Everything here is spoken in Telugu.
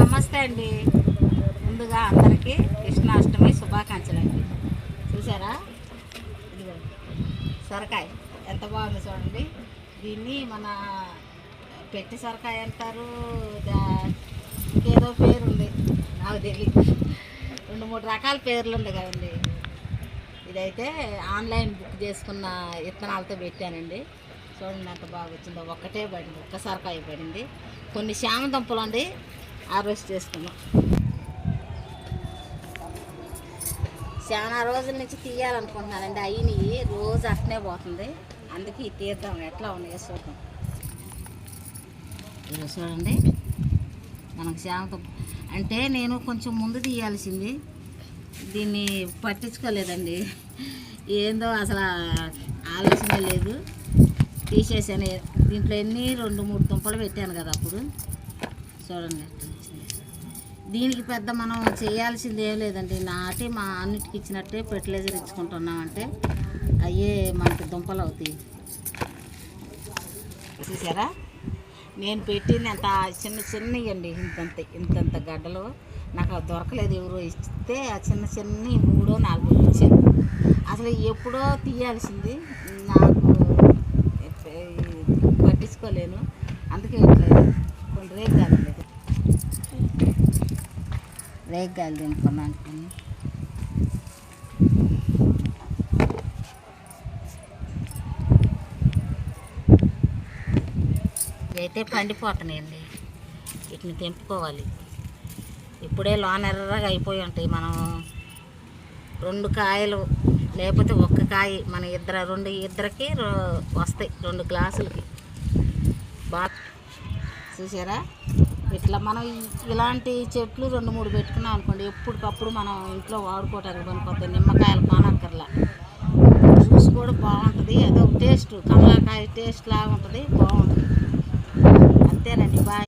నమస్తే అండి. ముందుగా అందరికీ కృష్ణాష్టమి శుభాకాంక్షలు అండి. చూసారా? సొరకాయ. ఎంత బాగుంది చూడండి. దీన్ని మన పెట్టి సొరకాయ అంటారు. ఇంకేదో పేరు ఉంది నాకు తెలియదు రెండు మూడు రకాల పేర్లు ఉంది కదండి. ఇదైతే ఆన్లైన్ బుక్ చేసుకున్న విత్తనాలతో పెట్టానండి. చూడండి ఎంత బాగా వచ్చిందో. ఒక్కటే పడింది. ఒక్క సొరకాయ పడింది. కొన్ని శ్యామ దుంపలు అండి హార్వెస్ట్ చేసుకున్నాం చాలా రోజుల నుంచి తీయాలనుకుంటున్నానండి. అయినవి రోజు అట్నే పోతుంది. అందుకే తీద్దాం. ఎట్లా ఉన్నాయో చూద్దాం. ఇది చూడండి. మనకు చాలా అంటే నేను కొంచెం ముందు తీయాల్సింది. దీన్ని పట్టించుకోలేదండి. ఏందో అసలు ఆలోచన లేదు. తీసేసాను. దీంట్లో ఎన్ని? రెండు మూడు దుంపలు పెట్టాను కదా అప్పుడు. చూడండి. వచ్చింది. దీనికి పెద్ద మనం చేయాల్సింది ఏం లేదండి. నాటి మా అన్నిటికి ఇచ్చినట్టే ఫెర్టిలైజర్ ఇచ్చుకుంటున్నామంటే అయ్యే మనకి దుంపలు అవుతాయి. చూసారా? నేను పెట్టింది అంత చిన్న చిన్నవి అండి ఇంతంత ఇంతంత గడ్డలు. నాకు దొరకలేదు. ఎవరో ఇస్తే ఆ చిన్న చిన్న మూడో నాలుగు ఇచ్చారు. అసలు ఎప్పుడో తీయాల్సింది. నాకు పట్టించుకోలేను. అందుకే కొన్ని రేపు కాదండి. రేగాలు తినుకున్నాను అనుకుని పండిపోతున్నాయండి. వీటిని తెంపుకోవాలి. ఇప్పుడే లోన్ ఎర్రగా అయిపోయి ఉంటాయి. మనం రెండు కాయలు లేకపోతే ఒక్క కాయ మన ఇద్దరు రెండు ఇద్దరికి రో- వస్తాయి. రెండు గ్లాసులకి. బాగా చూసారా? ఇట్లా మనం ఇలాంటి చెట్లు రెండు మూడు పెట్టుకున్నాం అనుకోండి ఎప్పటికప్పుడు మనం ఇంట్లో వాడుకోవటానికి పనిపోతాయి నిమ్మకాయలు కానక్కర్లా జ్యూస్ కూడా బాగుంటుంది. అదొక టేస్ట్. కమలాకాయ టేస్ట్ లాగా ఉంటుంది బాగుంటుంది. అంతేనండి. బాయ్.